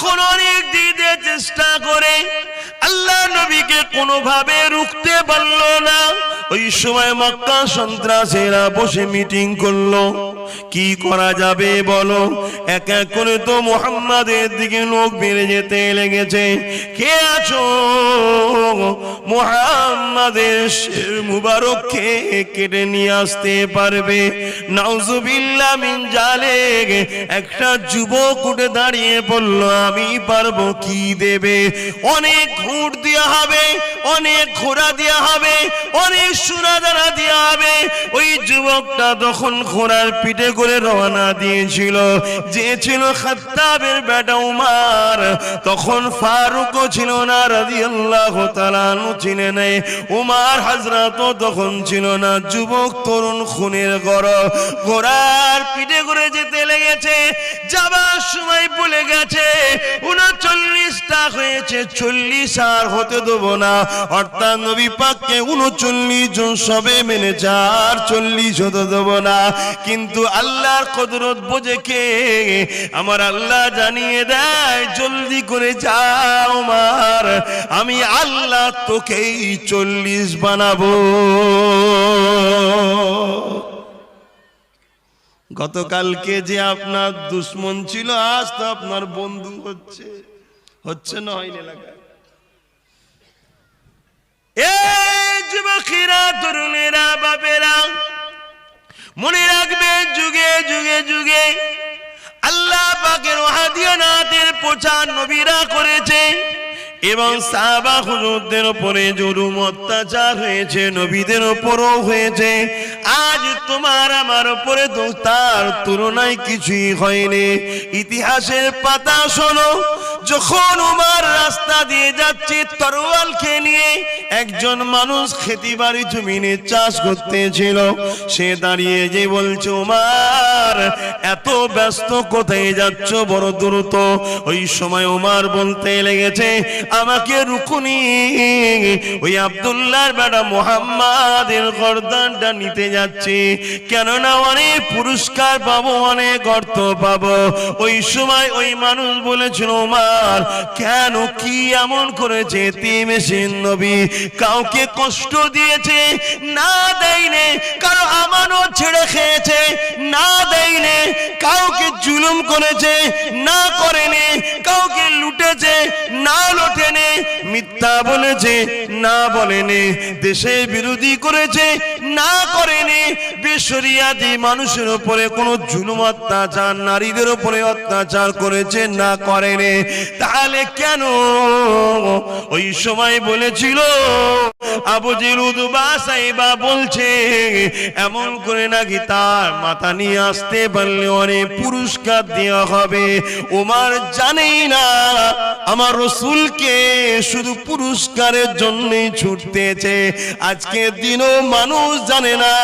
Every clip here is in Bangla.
তখন অনেক দিতে চেষ্টা করে আল্লাহ নবীকে কোনোভাবে রুখতে পারল না। ওই সময় মক্কা সন্ত্রাসেরা বসে মিটিং করল। কি করা যাবে বলো? এক এক করে তো মোহাম্মদের দিকে লোক বেড়ে যেতে লেগেছে। কে আছো? মুবারককে কেটে নিয়ে আসতে পারবে? জালেক। একটা যুবক উঠে দাঁড়িয়ে বলল, আমি পারব কি দেবে? অনেক ঘুট দেওয়া হবে, অনেক ঘোড়া দেওয়া হবে, অনেক সুরা দেওয়া হবে। ওই যুবকটা তখন ঘোড়ার পিঠে করে রওনা দিয়েছিল। যে ছিল খাত্তাবের বেটা উমার। তখন ফারুকও ছিল না, রাদিয়াল্লাহু তাআলা আনহু ছিলেন না। উমার হাজরাতও তখন ছিল না, যুবক তরুণ খুনের গড় ঘোড়ার পিঠে করে যেতে লেগেছে, যাবার সময় বলে গেছে। উনচল্লিশটা হয়েছে, চল্লিশ আর হতে দেবো না। অর্থাৎ নবী পাককে উনচল্লিশ জন সবে মেনে চার চল্লিশ হতে দেবো না। কিন্তু আল্লাহর কদরত বোঝে কে? আমার আল্লাহ জানিয়ে দেয়, জলদি করে যাও মার, আমি আল্লাহ তোকেই চল্লিশ বানাবো। গতকালকে যে আপনার দুশ্মন ছিল, আজ তো আপনার বন্ধু হচ্ছে। হচ্ছে না হয় এলাকায়। এই যুবকেরা, তরুণেরা, বাপেরা মনে রাখবে যুগে যুগে যুগে আল্লাহ পাকের ওয়াহাদিয়ানাতের প্রচার নবীরা করেছে এবং সাহাবা হুজুরদের উপরে জুলুম, অত্যাচার হয়েছে, নবীদের উপরও হয়েছে। আজ তোমার আমার উপরে তার তুলনায় কিছুই হয়নি। ইতিহাসের পাতা শোনো যখন উমার রাস্তা দিয়ে যাচ্ছে তরোয়াল খেয়ে নিয়ে একজন মানুষ খেতি বাড়ি জমিনে চাষ করতেছিল। সে দাঁড়িয়ে যে বলছে, উমার, এত ব্যস্ত কোথায় যাচ্ছ বড় দ্রুত? ওই সময় উমার বলতে লেগেছে, আমাকে রুকুনি, ওই আব্দুল্লাহর বেটা মোহাম্মদের গর্দানটা নিতে যাচ্ছি। কেননা অনেক পুরস্কার পাবো, অনেক অর্থ পাবো। ওই সময় ওই মানুষ বলেছিল, উমার কেন কি এমন করেছে তিমেশিন নবী? কাউকে কষ্ট দিয়েছে, না দেয়নি, কারও আমানত ছেড়ে খেয়েছে জুলুম করেছে, না করেনি, কাউকে লুটেছে, না লোটেনি, মিথ্যা বলেছে, না বলেনি দেশের বিরোধী করেছে, না করেনি বেসরিয়াদি মানুষের উপরে কোনো জুলুম অত্যাচার, নারীদের উপরে অত্যাচার করেছে, না করেনি। তাহলে কেন? ওই সময় বলেছিল সাইবা বলছে, এমন করে নাকি তার মাথা নিয়ে আসতে পারলে অনেক পুরস্কার দেওয়া হবে। ওমার জানেই না আমার রসুলকে শুধু পুরস্কারের জন্যই ছুটতেছে। আজকে দিনও মানুষ জানে না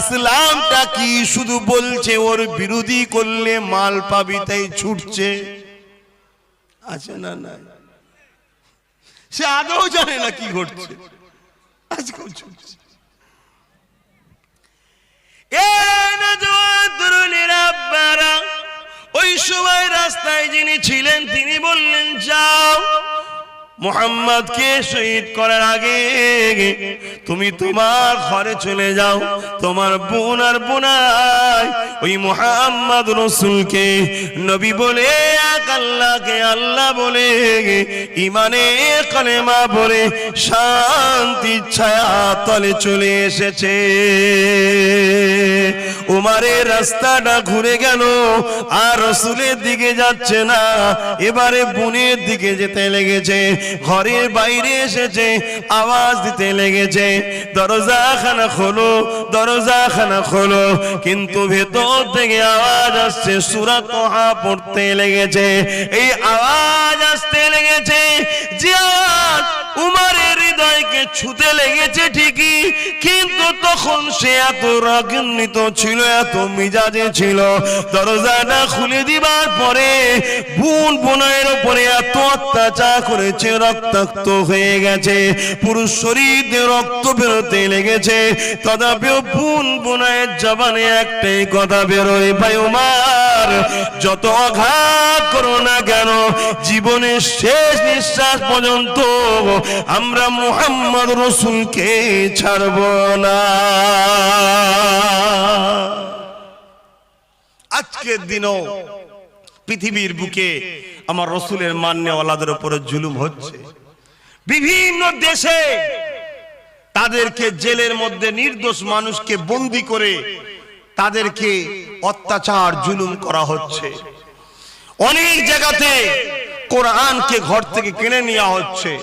ইসলামটা কি শুধু বলছে ওর বিরোধী করলে মাল পাবি তাই ছুটছে। আছে না না সে আগেও জানে না কি ঘটছে। আজকেও ছুটছে। এ নজওয়ান তরুণেরা আব্বারা, ওই সময় রাস্তায় যিনি ছিলেন তিনি বললেন যাও। মোহাম্মদকে শহীদ করার আগে তুমি তোমার ঘরে চলে যাও। তোমার বোন আর বোনাই ওই মোহাম্মদ রসুলকে নবী বলে, এক আল্লাহকে আল্লাহ বলে ইমানে কলেমা বলে শান্তি ছায়া তলে চলে এসেছে। উমারের রাস্তাটা ঘুরে গেল, আর রসুলের দিকে যাচ্ছে না, এবারে বোনের দিকে যেতে লেগেছে। ঘরের বাইরে এসেছে, আওয়াজ দিতে লেগেছে। দরজা খানা খোলো দরজা খানা খোলো। কিন্তু ভেতর থেকে আওয়াজ আসছে, সুরাত তোহা পড়তে লেগেছে। এই আওয়াজ আসতে লেগেছে ছুতে লেগেছে ঠিকই, কিন্তু তখন সে এত রাগান্বিত ছিল, এত মিজাজে ছিল। দরজাটা খুলে দিবার পরে বোন বোনের উপরে এত অত্যাচার করেছে, রক্তাক্ত হয়ে গেছে। পুরুষ শরীর রক্ত বেরোতে লেগেছে। তথাপিও বোন বোনের জবানে একটাই কথা বেরোয়, ভাই উমার, যত আঘাত করো না কেন, জীবনের শেষ নিঃশ্বাস পর্যন্ত আমরা মুহাম্মদ রসুলকে ছাড়ব না। আজকের দিনও পৃথিবীর বুকে আমার রসুলের মান্যওয়ালাদের উপরে জুলুম হচ্ছে। বিভিন্ন দেশে তাদেরকে জেলের মধ্যে নির্দোষ মানুষকে বন্দি করে তাদেরকে অত্যাচার, জুলুম করা হচ্ছে। অনেক জায়গাতে কোরআনকে ঘর থেকে কিনে নেওয়া হচ্ছে।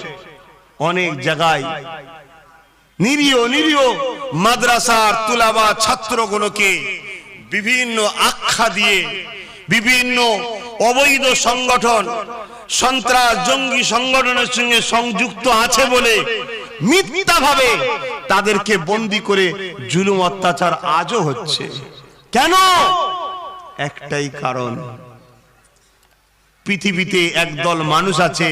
অনেক জায়গায়। নিরীহ নিরীহ মাদ্রাসার তুলাবা ছাত্রগুলোকে বিভিন্ন আখ্যা দিয়ে, বিভিন্ন অবৈধ সংগঠন, সন্ত্রাস, জঙ্গি সংগঠনের সঙ্গে সংযুক্ত আছে বলে মিথ্যাভাবে তাদেরকে বন্দি করে জুলুম অত্যাচার আজও হচ্ছে। কেন? একটাই কারণ। পৃথিবীতে একদল মানুষ আছে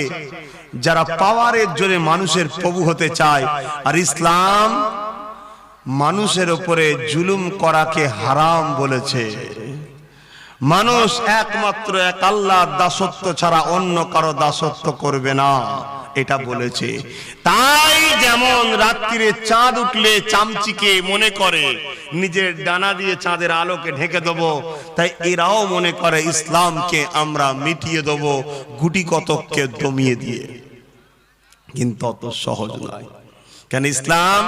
যারা পাওয়ারের জোরে মানুষের প্রভু হতে চায়। আর ইসলাম মানুষের উপরে জুলুম করাকে হারাম বলেছে। মানুষ একমাত্র এক আল্লাহর দাসত্ব ছাড়া অন্য কারও দাসত্ব করবে না, এটা বলেছে। তাই যেমন রাত্রিরে চাঁদ উঠলে চামচিকে মনে করে নিজের ডানা দিয়ে চাঁদের আলোকে ঢেকে দেব। তাই এরাও মনে করে ইসলামকে আমরা মিটিয়ে দেব গুটি কতককে দমিয়ে দিয়ে। কিন্তু অত সহজ নয়। কেন ইসলাম?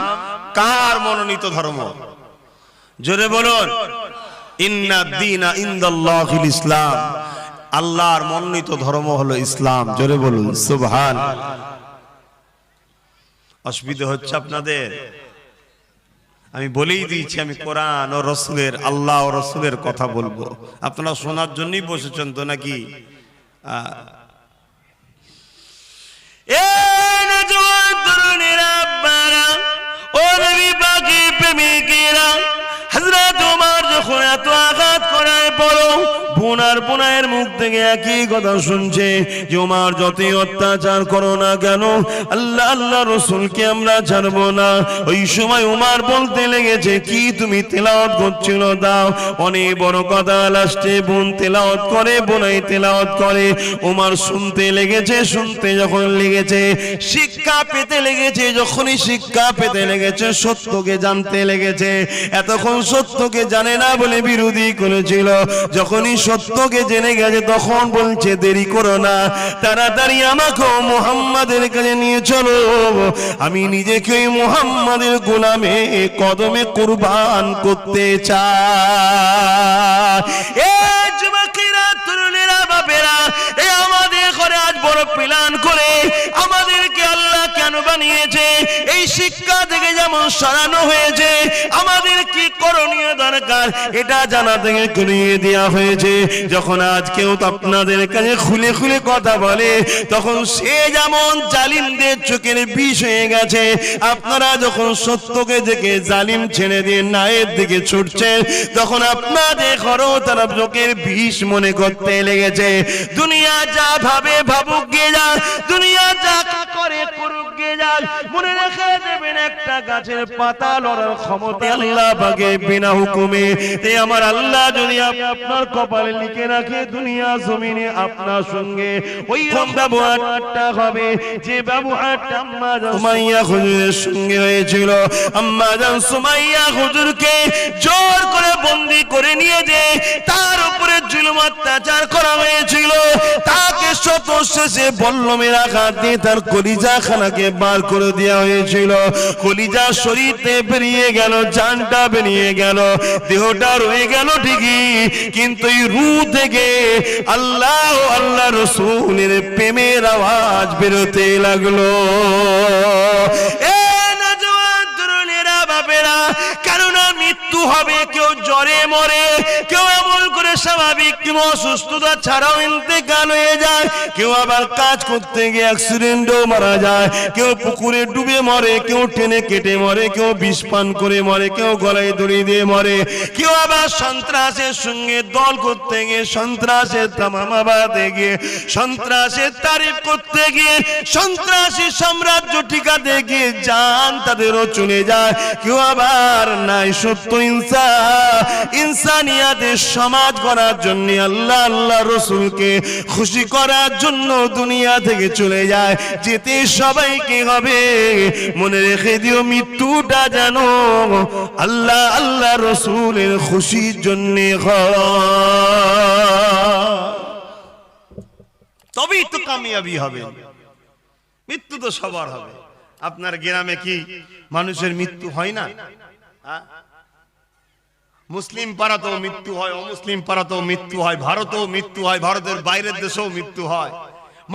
কার মনোনীত ধর্ম? জোরে বলুন। ইসলাম। আল্লাহর মনোনীত ধর্ম হলো ইসলাম। জোরে বলুন, সুবহান। অসুবিধা হচ্ছে আপনাদের? আমি বলেই দিয়েছি আমি কোরআন ও রসুলের আল্লাহ ও রসুলের কথা বলব। আপনারা শোনার জন্যই বসেছেন তো নাকি? প্রেমিকেরা, হাজরা তোমার যখন এত আঘাত করায় পড়ো বোনার বোনায়ের মুখ থেকে একই কথা শুনছে। যে ওমার যতই অত্যাচার করো না কেন, আল্লাহ আল্লাহ রসুলকে আমরা ছাড়বো না। ওই সময় উমার বলতে লেগেছে, কি তুমি তেলাওয়াত করছিল? দাও। অনেক বড় কথা, লাস্টে বোন তেলাওয়াত করে, বোনাই তেলাওয়াত করে। উমার শুনতে লেগেছে, শুনতে যখন লেগেছে, শিক্ষা পেতে লেগেছে, যখনই শিক্ষা পেতে লেগেছে, সত্যকে জানতে লেগেছে। এতক্ষণ সত্যকে জানে না বলে বিরোধী করেছিল। যখনই সত্যকে জেনে গেছে, তখন বলছে, দেরি করো না। তাড়াতাড়ি আমাকে মোহাম্মদের কাছে নিয়ে চলো। আমি নিজেকে মোহাম্মদের গোলামে, কদমে কুরবান করতে চাই। আমাদের ঘরে আজ বড় প্ল্যান করে আমাদেরকে কেন বানিয়েছে, এই শিক্ষা থেকে যেমন সরানো হয়েছে, আমাদের কি করণীয় দরকার এটা জানা থেকে করিয়ে দেওয়া হয়েছে। যখন আজ কেউ আপনাদের কাছে খুলে খুলে কথা বলে, তখন সে যেমন জালিমদের চোখের বিষ হয়ে গেছে, আপনারা যখন সত্যকে দেখে জালিম ছেড়ে দিয়ে নায়ের দিকে ছুটছেন, তখন আপনাদের ঘরও তারা চোখের বিষ মনে করতে লেগেছে। দুনিয়া যা ভাবে ভাবুক গিয়ে যা, দুনিয়া যা করে করুক গিয়ে যা মনে রেখে দেবেন একটা গাছের পাতা লড়ার ক্ষমতা। আল্লাহ বাগে বিনা হুকুমে। তে আমার আল্লাহ যদি আপনার কপালে লিখে রাখে দুনিয়া জমিনে আপনার সঙ্গে ওই রকম ব্যবহারটা হবে। যে ব্যবহারটা আম্মা সুমাইয়া হুজুরের সঙ্গে হয়েছিল। আম্মা জান সুমাইয়া হুজুরকে জোর করে বন্দি করে নিয়ে যে তার উপরে জুলুম অত্যাচার করা হয়েছিল। তাকে শত শেষে বল্লমের আঘাত দিয়ে তার কলিজা খানাকে বার করে দেওয়া হয়েছিল। কলিজা শরীরতে বেরিয়ে গেল, জানটা বেরিয়ে গেল, দেহটা রয়ে গেল ঠিকই, কিন্তু এই রু থেকে আল্লাহ আল্লাহ রসুলের প্রেমের আওয়াজ বেরোতে লাগল। এ নজওয়ান তরুণেরা, বাপেরা কেননা মৃত্যু হবে, কেউ জ্বরে মরে, কেউ এমন করে স্বাভাবিক অসুস্থতা ছাড়াও ইন্তেকাল হয়ে যায়, কেউ আবার কাজ করতে গিয়ে অ্যাক্সিডেন্টও মারা যায়, কেউ পুকুরে ডুবে মরে, কেউ টেনে কেটে মরে, কেউ বিষ পান করে মরে, কেউ গলায় দড়ি দিয়ে মরে, কেউ আবার সন্ত্রাসের সঙ্গে দল করতে গিয়ে, সন্ত্রাসের তামামাবাদে গিয়ে, সন্ত্রাসের তারিফ করতে গিয়ে, সন্ত্রাসী সাম্রাজ্য টিকাতে গিয়ে যান, তাদেরও চলে যায়, কেউ আবার নাই সত্য সমাজ করার জন্য আল্লাহ আল্লাহ রসুলকে খুশি করার জন্য দুনিয়া থেকে চলে যায়। যেতে সবাইকে হবে? মনে রেখে দিও মৃত্যুটা আল্লাহ আল্লাহ রসুলের খুশির তবেই তো কামিয়াবি হবে। মৃত্যু তো সবার হবে। আপনার গ্রামে কি মানুষের মৃত্যু হয় না? মুসলিম পাড়াতেও মৃত্যু হয়, অমুসলিম পাড়াতেও মৃত্যু হয়, ভারতেও মৃত্যু হয়, ভারতের বাইরের দেশেও মৃত্যু হয়।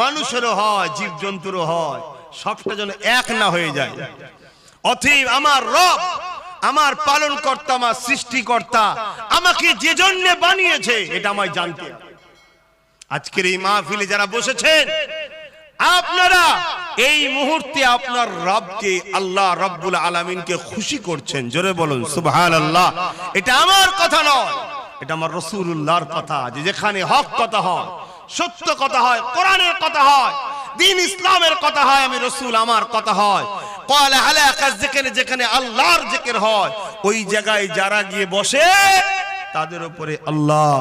মানুষেরও হয় জীব জন্তুরও হয়, সবটা যেন এক না হয়ে যায়। অথিব আমার রব, আমার পালন কর্তা আমার সৃষ্টিকর্তা, আমাকে যে জন্য বানিয়েছে, এটা আমায় জানতে আজকের এই মাহফিলে যারা বসেছেন আপনারা এই মুহূর্তে আপনার রবকে আল্লাহ রব্বুল আলমিনকে খুশি করছেন। জোরে বলুন সুবহান আল্লাহ এটা আমার কথা নয়, এটা আমার রসুল্লাহর কথা যে যেখানে হক কথা হয়, সত্য কথা হয়, কোরআনের কথা হয়, দিন ইসলামের কথা হয়, আমি রসুল আমার কথা হয়। কল আলাকাশ যেখানে যেখানে আল্লাহর জিকির হয়, ওই জায়গায় যারা গিয়ে বসে, তাদের উপরে আল্লাহ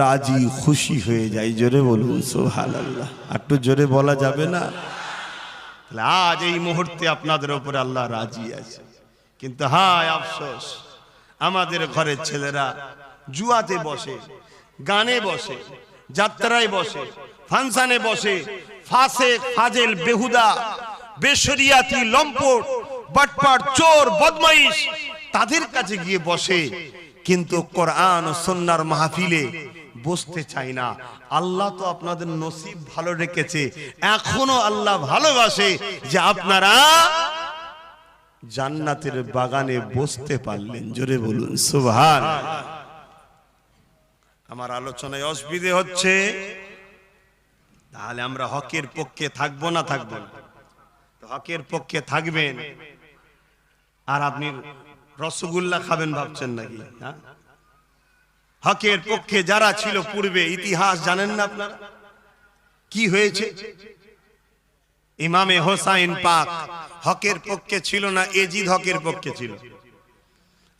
রাজি, খুশি হয়ে যায়, জোরে বলুন সোহান আল্লাহ একটু জোরে বলা যাবে না? আজ এই মুহূর্তে আপনাদের উপরে আল্লাহ রাজি আছে। কিন্তু হায় আফসোস, আমাদের ঘরের ছেলেরা জুয়াতে বসে, গানে বসে, যাত্রায় বসে, ফাংশনে বসে, ফাসে, ফাজেল, বেহুদা, বেশরিয়াতি, লম্পট, বাটপাট, চোর, বদমাইশ, তাদের কাছে গিয়ে বসে কিন্তু কোরআন সন্ন্যার মাহফিলে বসতে চাই না। আল্লাহ তো আপনাদের নসিব ভালো রেখেছে। এখনও আল্লাহ ভালোবাসে যে আপনারা জান্নাতের বাগানে বসতে পারলেন। জোরে বলুন, সুবহান। আমার আলোচনায় অসুবিধে হচ্ছে, তাহলে আমরা হকের পক্ষে থাকব না থাকব হকের পক্ষে থাকবেন। আর আপনি রসগোল্লা খাবেন ভাবছেন নাকি? হ্যাঁ? হকের পক্ষে যারা ছিল পূর্বে ইতিহাস জানেন না আপনারা? কি হয়েছে? ইমামে হোসাইন পাক হকের পক্ষে ছিল না, এজিদ হকের পক্ষে ছিল?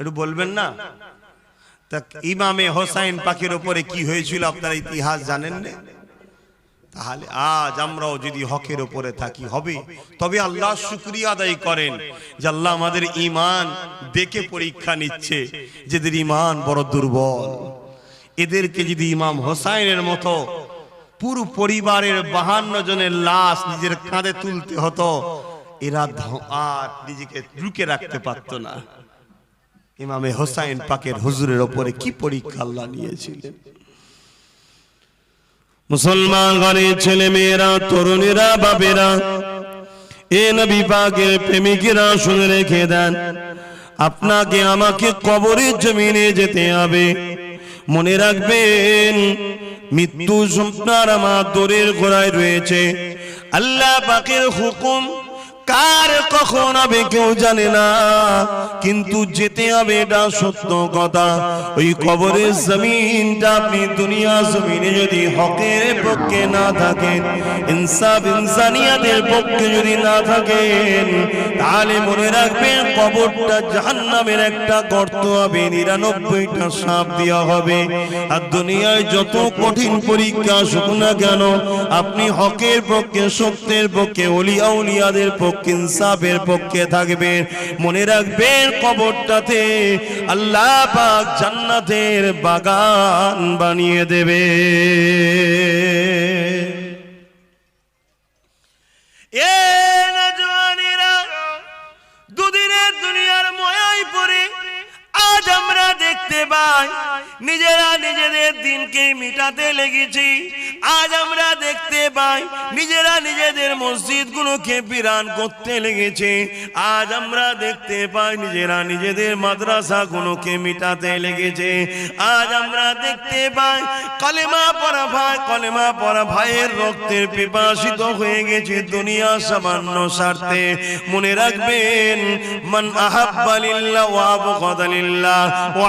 একটু বলবেন না? তা ইমামে হোসাইন পাকের উপরে কি হয়েছিল আপনারা ইতিহাস জানেন না? তাহলে আজ আমরাও যদি হকের উপরে থাকি, হবে? তবে আল্লাহ শুক্রিয়া আদায় করেন যে আল্লাহ আমাদের ইমান দেখে পরীক্ষা নিচ্ছে, যেদের ইমান বড় দুর্বল। এদেরকে যদি ইমাম হোসাইনের মতো পুরো পরিবারের বাহান্ন জনের লাশ নিজের কাঁধে তুলতে হতো, এরা আর নিজেকে রুকে রাখতে পারতো না। ইমামে হোসাইন পাকের হুজুরের ওপরে কি পরীক্ষা আল্লাহ নিয়েছিলেন? মুসলমান ঘরের ছেলে মেয়েরা তরুণীরা, বাপেরা, এ নবী পাকের প্রেমিকেরা শুনে রেখে দেন, আপনাকে আমাকে কবরের জমিনে যেতে হবে। মনে রাখবেন, মৃত্যু আপনার আমার দূরের ঘোড়ায় রয়েছে। আল্লাহ পাকের হুকুম কার কখন হবে কেউ জানে না। কিন্তু যেতে হবে এটা সত্য কথা। ওই কবরের জমিনটা আপনি দুনিয়া জমিনে যদি হকের পক্ষে না থাকেন, ইনসাফ ইনসানিয়াতের পক্ষে যদি না থাকেন, তাহলে মনে রাখবেন কবরটা জাহান্নামের একটা গর্ত হবে, নিরানব্বইটা সাপ দেওয়া হবে। আর দুনিয়ায় যত কঠিন পরীক্ষা আসুক না কেন, আপনি হকের পক্ষে, সত্যের পক্ষে, অলিয়া উলিয়াদের পক্ষে ইনসাফের পক্ষে থাকবে। মনে রাখবেন কবরটাতে আল্লাহ পাক জান্নাতের বাগান বানিয়ে দেবে। এ দেখতে পাই। নিজেরা নিজেদের দিনকে মিটাতে লেগেছি। আজ আমরা দেখতে পাই, নিজেরা নিজেদের মসজিদগুলোকে বিরান করতে লেগেছে। আজ আমরা দেখতে পাই, নিজেরা নিজেদের মাদ্রাসাগুলোকে মিটাতে লেগেছে। আজ আমরা দেখতে পাই, কলেমা পড়া ভাই, কলেমা পড়া ভাইয়ের রক্তের পিপাসিত হয়ে গেছে দুনিয়া সামান্য স্বার্থে। মনে রাখবেন, মান আহাব্বা লিল্লাহ ওয়া আবগাদা লিল্লাহ ওয়া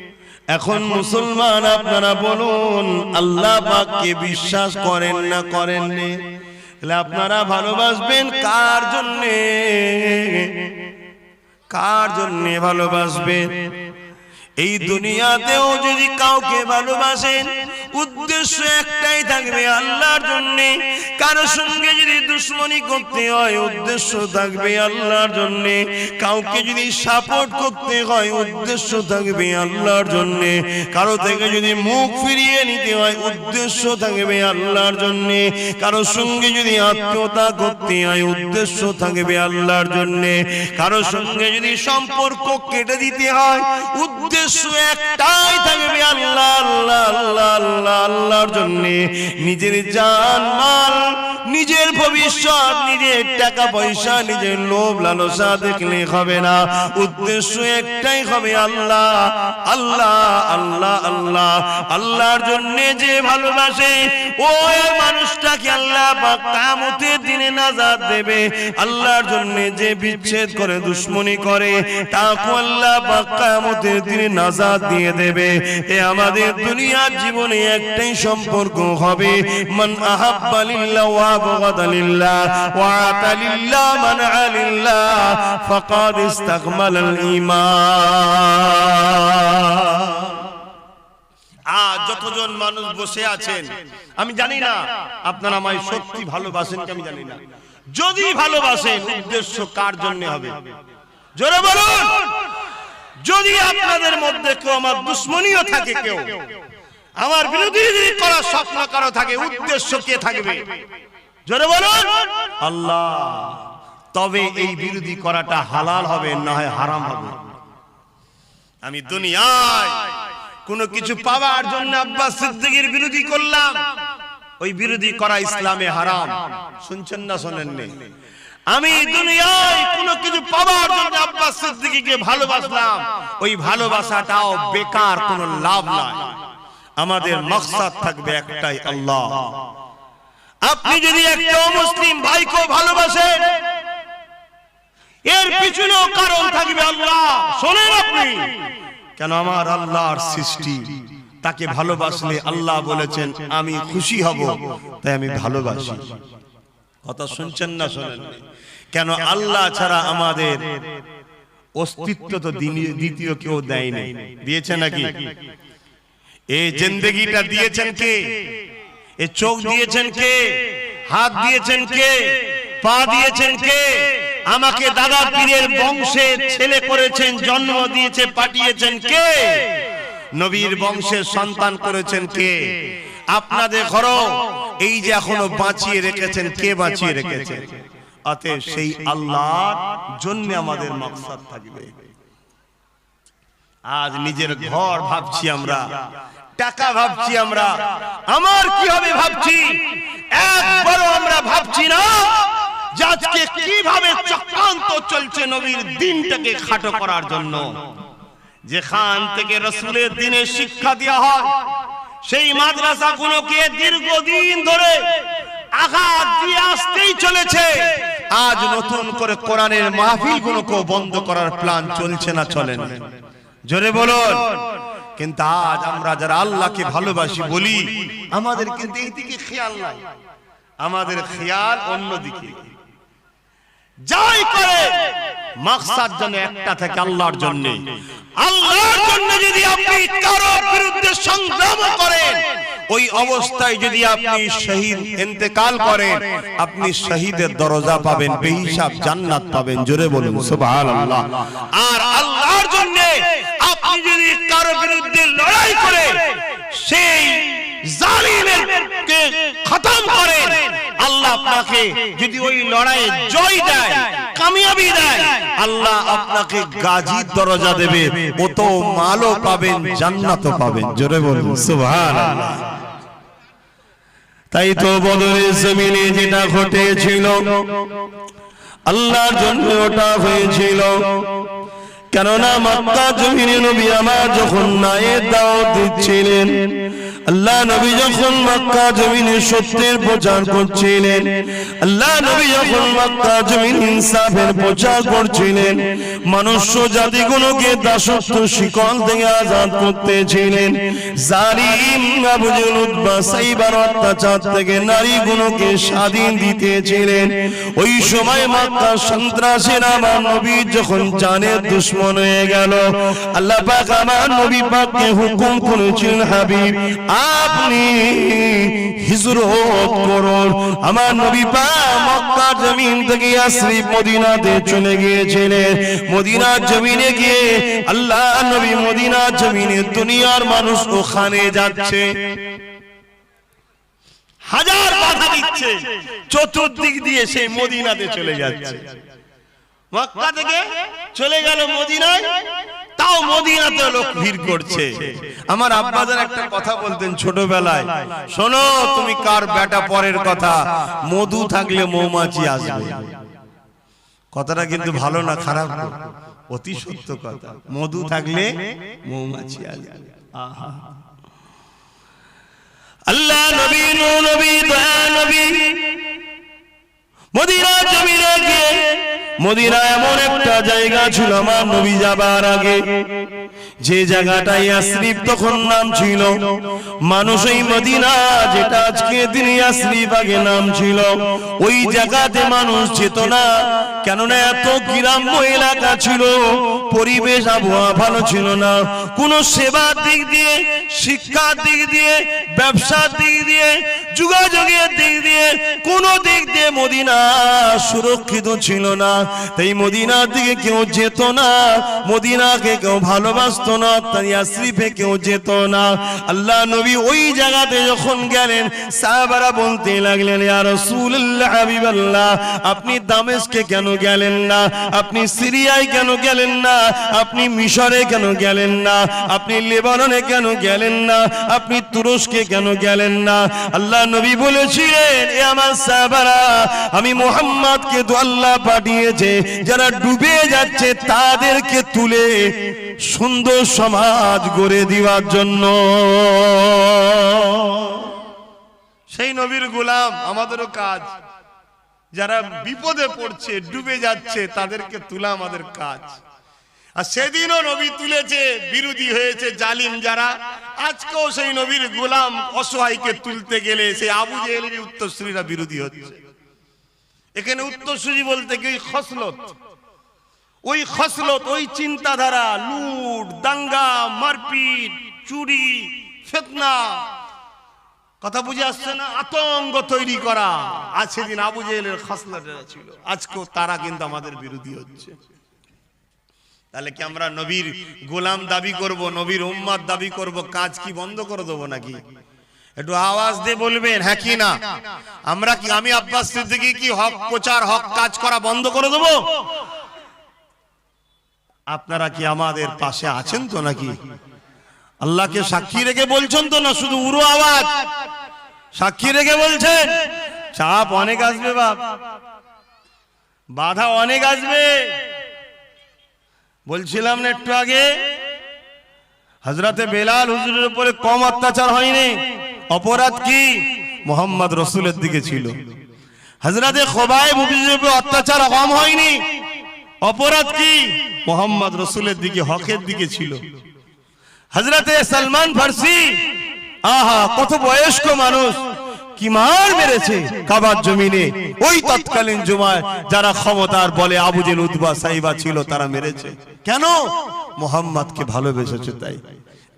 এখন মুসলমান আপনারা বলুন আল্লাহ পাককে বিশ্বাস করেন না করেন নি তাহলে আপনারা ভালোবাসবেন কার জন্যে? কার জন্যে ভালোবাসবেন? এই দুনিয়াতেও যদি কাউকে ভালোবাসেন উদ্দেশ্য একটাই থাকবে আল্লাহর জন্য। কারও সঙ্গে যদি দুশ্মনী করতে হয়, উদ্দেশ্য থাকবে আল্লাহর জন্য। কাউকে যদি সাপোর্ট করতে হয়, উদ্দেশ্য থাকবে আল্লাহর জন্য। কারও থেকে যদি মুখ ফিরিয়ে নিতে হয়, উদ্দেশ্য থাকবে আল্লাহর জন্য। কারও সঙ্গে যদি আত্মীয়তা করতে হয়, উদ্দেশ্য থাকবে আল্লাহর জন্য। কারও সঙ্গে যদি সম্পর্ক কেটে দিতে হয়, উদ্দেশ্য একটাই থাকবে আল্লাহ আল্লাহ আল্লাহ। আল্লাহ, আল্লাহর জন্য নিজের জান, মাল, নিজের ভবিষ্যৎ, নিজের টাকা পয়সা, নিজের লোভ, লালসা দেখলে হবে না। উদ্দেশ্য একটাই হবে আল্লাহ আল্লাহ আল্লাহ আল্লাহ। আল্লাহর জন্য যে ভালোবাসে, ওই মানুষটাকে আল্লাহ পাক কিয়ামতের দিনে নাজাত দেবে। আল্লাহর জন্য যে বিচ্ছেদ করে, দুশ্মনী করে তাকে আল্লাহ পাক কিয়ামতের দিনে নাজাত দিয়ে দেবে। এ আমাদের দুনিয়ার জীবনে একটাই সম্পর্ক হবে। মান আহাব্বা লিল্লাহ ওয়া লিল্লাহ, ওয়া আতা লিল্লাহ লিল্লাহ ফাকাদ ঈমান। আজ যতজন মানুষ বসে আছেন, আমি জানি না আপনারা আমায় সত্যি ভালোবাসেন কি আমি জানি না। যদি ভালোবাসেন, উদ্দেশ্য কার জন্য হবে? জোরে বলুন! যদি আপনাদের মধ্যে কেউ আমার দুশ্মনীয় থাকে কেউ আমার বিরোধী করার স্বপ্ন কারও থাকে উদ্দেশ্য কে থাকবে? জোরে বলুন। আল্লাহ। তবে এই বিরোধী করাটা হালাল হবে না হয় হারাম হবে। আমি দুনিয়ায় কোনো কিছু পাওয়ার জন্য আব্বাস সিদ্দিকের বিরোধী করলাম। ওই বিরোধী করা ইসলামে হারাম। শুনছেন না শোনেননি? আমি দুনিয়ায় কোনো কিছু পাওয়ার জন্য আব্বাস সিদ্দিকীকে ভালোবাসলাম। ওই ভালোবাসাটাও বেকার কোনো লাভ নাই। আমাদের মকসাদ থাকবে একটাই আল্লাহ। আপনি যদি একটা মুসলিম ভাইকে ভালোবাসেন এর পিছনেও কারণ থাকবে আল্লাহ। শোনেন আপনি। কেন আমার আল্লাহর সৃষ্টি? তাকে ভালোবাসলে আল্লাহ বলেছেন আমি খুশি হব তাই আমি ভালোবাসি। কথা শুনছেন না শোনেন। কেন আল্লাহ ছাড়া আমাদের অস্তিত্ব তো দ্বিতীয় কেউ দেয়নি। দিয়েছে নাকি? এই জিন্দগিটা দিয়েছেন কে? এ চোখ দিয়েছেন কে? হাত দিয়েছেন কে? পা দিয়েছেন কে? আমাকে দাদা পীরের বংশে ছেলে করেছেন জন্ম দিয়েছে পাঠিয়েছেন কে? নবীর বংশের সন্তান করেছেন কে? আপনাদের ঘর এই যে এখনও বাঁচিয়ে রেখেছেন কে বাঁচিয়ে রেখেছেন? অতএব সেই আল্লাহর জন্য আমাদের মকসদ থাকবে। আজ নিজের ঘর ভাবছি আমরা। টাকা ভাবছি আমরা। আমার। কি হবে ভাবছি? একবারও আমরা ভাবছি না যে আজকে কীভাবে চক্রান্ত চলছে নবীর দিনটাকে খাটো করার জন্য। যেখান থেকে রসুলের দিনে শিক্ষা দেওয়া হয় সেই মাদ্রাসা গুলোকে দীর্ঘদিন ধরে আঘাত দিয়ে আসতেই চলেছে। আজ নতুন করে কোরআনের মাহফিল গুলোকে বন্ধ করার প্ল্যান চলছে না চলে না। জোরে বলুন। কিন্তু আজ আমরা যারা আল্লাহকে ভালোবাসি বলি আমাদের কিন্তু এইদিকে খেয়াল নাই। আমাদের খেয়াল অন্যদিকে। যাই করে মাকসাদ যেন একটা থেকে আল্লাহর জন্য। আল্লাহর জন্য যদি আপনি কারও বিরুদ্ধে সংগ্রাম করেন ওই অবস্থায় যদি আপনি শহীদ ইন্তেকাল করেন আপনি শহীদের দরজা পাবেন বেহিসাব জান্নাত পাবেন। জোরে বলুন সুবহানাল্লাহ। আর আল্লাহর জন্য আপনি যদি কারও বিরুদ্ধে লড়াই করে সেই জালিমের কে খতম আল্লাহ আপনাকে যদি ওই জয় দেয়, কামিয়াবি দেয়, আল্লাহ আপনাকে গাজীর দরজা দেবে মালও পাবেন, জান্নাতও পাবেন। জোরে বলুন, সুবহানাল্লাহ। তাই তো বদরের জমিনে যেটা ঘটেছিল, আল্লাহর জন্য ওটা হয়েছিল। কেননা মক্কা জমিনে নবী আমার যখন নায়ের দাওয়াত দিচ্ছিলেন, আল্লাহ নবী যখন মক্কা জমিনে সত্যের প্রচার করছিলেন, আল্লাহ নবী যখন মক্কা জমিন ইনসাফের প্রচার করছিলেন, মনুষ্য জাতিগুলোকে দাসত্ব শিকল থেকে আজাদ করতেছিলেন, জালিম আবু জেহেল উতবা সাইবার অত্যাচার থেকে নারীগুলোকে স্বাধীন দিতেছিলেন। ওই সময় মক্কা সন্ত্রাসের আমার নবী যখন জানের দুশ্মন হয়ে গেল। আল্লাহ পাক আমার নবী পাককে হুকুম করেছেন, হাবিব, আপনি হিজরত করুন। আমার নবী পাক মক্কা জমিন থেকে ইয়াসরিব মদিনাতে চলে গিয়েছিলেন। মদিনার জমিনে গিয়ে আল্লাহ নবী মদিনার জমিনে দুনিয়ার মানুষ ওখানে যাচ্ছে। হাজার বাধা দিচ্ছে। চতুর্দিক দিয়ে সেই মদিনাতে চলে যাচ্ছে। মক্কা থেকে চলে গেল মদিনায়। তাও মদিনাতে লোক ভিড় করছে। আমার আব্বাজান একটা কথা বলতেন ছোটবেলায়। শোনো তুমি কার বেটা পরের কথা? মধু থাকলে মৌমাছি আসবে। কথাটা কিন্তু ভালো না খারাপ অতি সত্য কথা। মধু থাকলে মৌমাছি আসবে। আহা। আল্লাহ নবী নবী দয়া নবী। মদিনা মদিনা এমন একটা জায়গা ছিল আমার নবী যাবার আগে। যে জায়গাটাই তখন নাম ছিল। মানুষ এই মদিনা যেটা আজকে আগে নাম ছিল। ওই জায়গাতে মানুষ যেত না, কেননা এত গ্রাম্য এলাকা ছিল, পরিবেশ, আবহাওয়া ভালো ছিল না। কোন সেবার দিক দিয়ে, শিক্ষার দিক দিয়ে, ব্যবসার দিক দিয়ে, যোগাযোগের দিক দিয়ে, কোন দিক দিয়ে মদিনা সুরক্ষিত ছিল না। তাই মদিনার দিকে কেউ যেত না। মদিনাকে কেউ ভালোবাসতো না তাই আশরিফে কেউ যেত না। আল্লাহ নবী ওই জায়গাতে যখন গেলেন, সাহাবারা বলতে লাগলেন, ইয়া রাসূলুল্লাহ, হাবিবাল্লাহ, আপনি দামেস্কে কেন গেলেন না? আপনি সিরিয়ায় কেন গেলেন না? আপনি মিশরে কেন গেলেন না? আপনি লেবাননে কেন গেলেন না? আপনি তুরস্কে কেন গেলেন না? আল্লাহ নবী বলেছিলেন, এ আমার সাহাবারা, আমি মোহাম্মদকে তো আল্লাহ পাঠিয়েছে। যারা ডুবে যাচ্ছে তাদেরকে তুলে সুন্দর সমাজ গড়ে দেওয়ার জন্য। সেই নবীর গোলাম, আমাদেরও কাজ। যারা বিপদে পড়ছে, ডুবে যাচ্ছে, তাদেরকে তোলা আমাদের কাজ। আর সেদিনও নবী তুলেছে, বিরোধী হয়েছে জালিম যারা। আজকেও সেই নবীর গোলাম অসহায়কে তুলতে গেলে সেই আবু জেহেলের উত্তরসূরিরা বিরোধী হচ্ছে। এখানে উত্তরসূরি বলতে কি খসলত? ওই খসলত, ওই চিন্তাধারা, লুট, দাঙ্গা, মারপিট, চুরি, ফেতনা, কথা বুঝে আসছে না? আতঙ্ক তৈরি করা। আজ সেদিন আবু জেহেলের খসলাটা ছিল। আজকেও তারা কিন্তু আমাদের বিরোধী হচ্ছে। তাহলে কি আমরা নবীর গোলাম দাবি করব, নবীর উম্মাদ দাবি করব, কাজ কি বন্ধ করে দেবো নাকি? একটু আওয়াজ দিয়ে বলবেন হ্যাঁ কি না? আমরা কি, আমি আব্বাস সিদ্দিকী কি হক প্রচার, হক কাজ করা বন্ধ করে দেবো? আপনারা কি আমাদের পাশে আছেন তো নাকি? আল্লাহকে সাক্ষী রেখে বলছেন তো না, শুধু উড়ো আওয়াজ? সাক্ষী রেখে বলছেন, চাপ অনেক আসবে বাপ। বাধা অনেক আসবে। বলছিলাম না একটু আগে হজরতে বেলাল হুজুরের উপরে কম অত্যাচার হয়নি? অপরাধ কি? মোহাম্মদ রসুলের দিকে ছিল। হজরতে হুজুরের অত্যাচার কম হয়নি। অপরাধ কি? মোহাম্মদ রসুলের দিকে, হকের দিকে ছিল। হজরতে সালমান ফার্সি, আহা, কত বয়স্ক মানুষ, কি মার মেরেছে কাবার জমিনে? ওই তৎকালীন জুমায় যারা ক্ষমতার বলে আবুজেল উদ্বা সাইবা ছিল, তারা মেরেছে। কেন? মোহাম্মদকে ভালোবেসেছে তাই।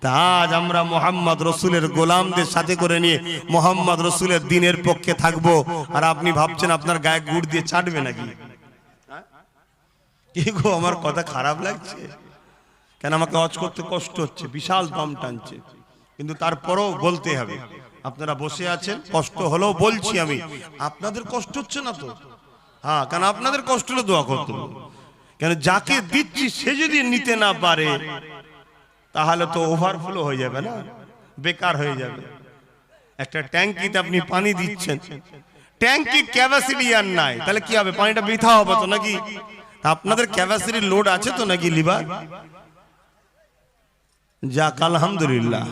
আজ আমরা মোহাম্মদ রসুলের গোলামদের সাথে করে নিয়ে মোহাম্মদ রসুলের দিনের পক্ষে থাকব। আর আপনি ভাবছেন আপনার গায়ে গুড় দিয়ে ছাড়বে নাকি? কি গো, আমার কথা খারাপ লাগছে? কেন আমাকে অজ করতে কষ্ট হচ্ছে? বিশাল দম টানছে। কিন্তু তারপরও বলতে হবে, আপনারা বসে আছেন, কষ্ট হলেও বলছি আমি, আপনাদের কষ্ট হচ্ছে না তো? হ্যাঁ কেন আপনাদের কষ্ট হলে দোয়া করতে কেন যাকে দিচ্ছি সে যদি নিতে না পারে তাহলে তো ওভারফ্লো হয়ে যাবে না? বেকার হয়ে যাবে। একটা ট্যাঙ্কিতে আপনি পানি দিচ্ছেন। ট্যাঙ্কি ক্যাপাসিটি আর নাই। তাহলে কি হবে? পানিটা বৃথা হবে তো নাকি? আপনাদের ক্যাপাসিটি লোড আছে তো নাকি লিভার যাক, আলহামদুলিল্লাহ।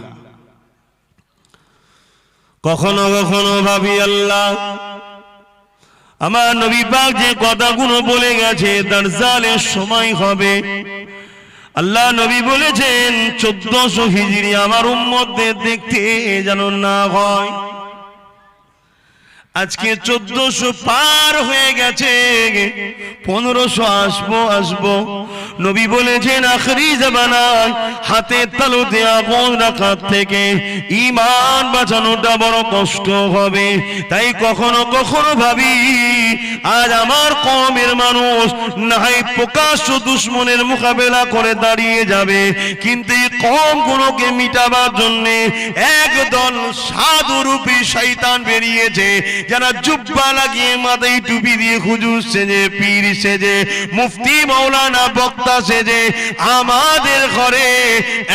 কখনো কখনো ভাবি, আল্লাহ, আমার নবী পাক যে কথাগুলো বলে গেছে, তার জালের সময় হবে। আল্লাহ নবী বলেছেন চোদ্দশো হিজড়ি আমার উম্মতদের দেখতে যেন না হয়। আজকে চোদ্দশো পার হয়ে গেছে। পনেরোশো আসব আসব। নবী বলেছেন আখরি জামানায় হাতে তালুতে আগুন রাখার থেকে ইমান বাঁচানোটা বড় কষ্ট হবে। তাই কখনো কখনো ভাবি আজ আমার কমের মানুষ নাই প্রকাশ্য দুশ্মনের মোকাবেলা করে দাঁড়িয়ে যাবে। কিন্তু এই কম গুলোকে মিটাবার জন্য একদল সাধুরূপী শৈতান বেরিয়েছে। যারা জুব্বা লাগিয়ে মাথায় টুপি দিয়ে হুজুর সেজে, পীর সেজে, মুফতি মৌলানা বক্তা সেজে, আমাদের ঘরে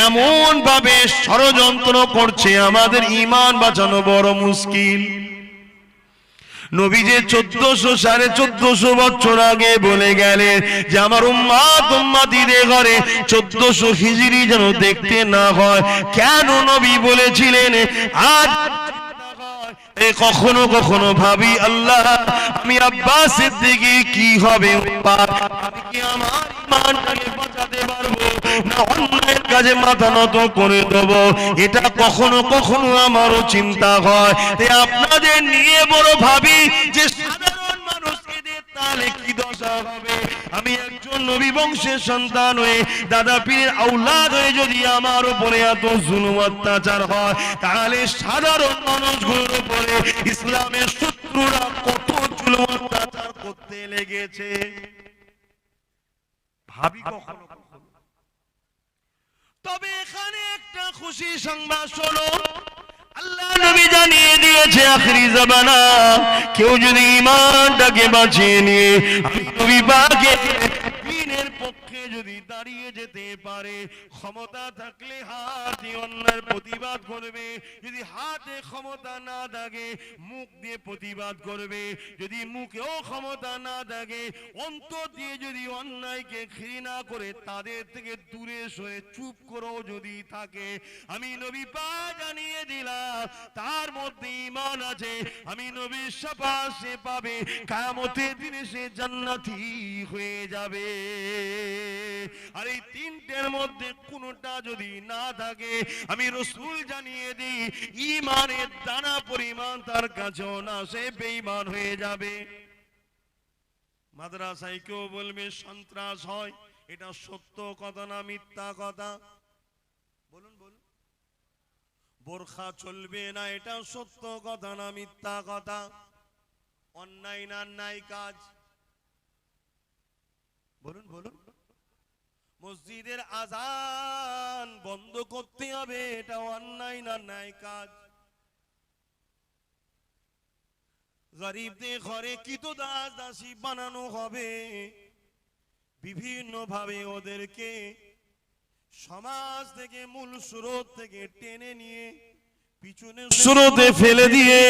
এমন ভাবে ষড়যন্ত্র করছে, আমাদের ইমান বাঁচানো বড় মুশকিল। নবী যে চোদ্দশো সাড়ে চোদ্দশো বছর আগে বলে গেলেন যে, আমার উম্মাত উম্মাতিদের ঘরে চোদ্দশো হিজড়ি যেন দেখতে না হয়। কেন নবী বলেছিলেন, আজ কখনো কখনো ভাবি, আল্লাহ, আমি আব্বাসের দিকে কি হবে কাজে মাথা নত করে দেব? এটা কখনো কখনো আমারও চিন্তা হয়। আপনাদের নিয়ে বড় ভাবি যে সাধারণ মানুষ এদের তাহলে কি দশা হবে? নবী বংশের সন্তান হয়ে দাদা পীরের আউলাদ হয়ে যদি আমার উপরে এত জুলুম অত্যাচার হয়, তাহলে সাধারণ মানুষগুলোর উপরে ইসলামের শত্রুরা কত জুলুম অত্যাচার করতে লেগেছে ভাবি। তবে এখানে একটা খুশি সংবাদ শোনো আল্লাহ নবী জানিয়ে দিয়েছে আখরি জামানা কেউ যদি ইমানটাকে বাঁচিয়ে নিয়ে আমি নবী পাকে যদি দাঁড়িয়ে যেতে পারে, ক্ষমতা থাকলে হাতে অন্যার প্রতিবাদ করবে। যদি হাতে ক্ষমতা না থাকে মুখ দিয়ে প্রতিবাদ করবে। যদি মুখেও ক্ষমতা না থাকে অন্তর দিয়ে যদি অন্যায়কে ঘৃণা করে, তাদের থেকে দূরে সরে চুপ করেও যদি থাকে। আমি নবী পা জানিয়ে দিলাম, তার মধ্যে ইমান আছে। আমি নবীর সাফা সে পাবে কামতের দিনে সে জান্নাতি হয়ে যাবে। আর এই তিনটের মধ্যে কোনটা যদি না থাকে, আমি রসুল জানিয়ে দিই ইমানের দানা পরিমাণ তার কাছেও না, সে বেঈমান হয়ে যাবে। মাদ্রাসায় কেউ বলবে, সন্ত্রাস হয়, এটা সত্য কথা না মিথ্যা কথা? বলুন বলুন। বোরখা চলবে না, এটা সত্য কথা না মিথ্যা কথা? অন্যায় না অন্যায় কাজ? বলুন বলুন। মসজিদের আজান বন্ধ করতে হবে, এটা অন্যায় না অন্যায় কাজ? গরিবদের ঘরে কিত দাস দাসী বানানো হবে? বিভিন্ন ভাবে ওদেরকে সমাজ থেকে, মূল স্রোত থেকে টেনে নিয়ে, পিছনে স্রোতে ফেলে দিয়ে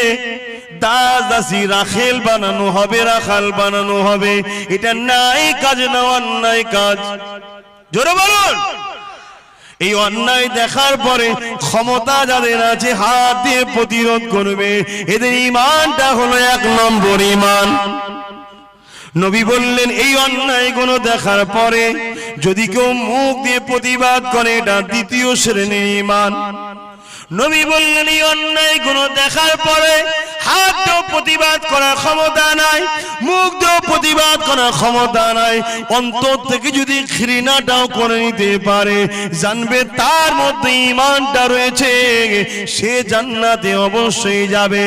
দাস দাসী রাখেল বানানো হবে, রাখাল বানানো হবে। এটা নাই কাজ না অন্যায় কাজ? জোরে বলুন। এই অন্যায় দেখার পরে ক্ষমতা যাদের আছে, হাত দিয়ে প্রতিরোধ করবে। এদের ইমানটা হলো এক নম্বর ইমান। নবী বললেন, এই অন্যায়গুলো দেখার পরে যদি কেউ মুখ দিয়ে প্রতিবাদ করে, এটা দ্বিতীয় শ্রেণির ইমান। নবী বললেন, এই অন্যায় গুণ দেখার পরে হাত প্রতিবাদ করার ক্ষমতা নাই মুখ প্রতিবাদ করার ক্ষমতা নাই। অন্তর থেকে যদি ঘৃণাটাও করে নিতে পারে, জানবে তার মধ্যে ইমানটা রয়েছে। সে জান্নাতে অবশ্যই যাবে।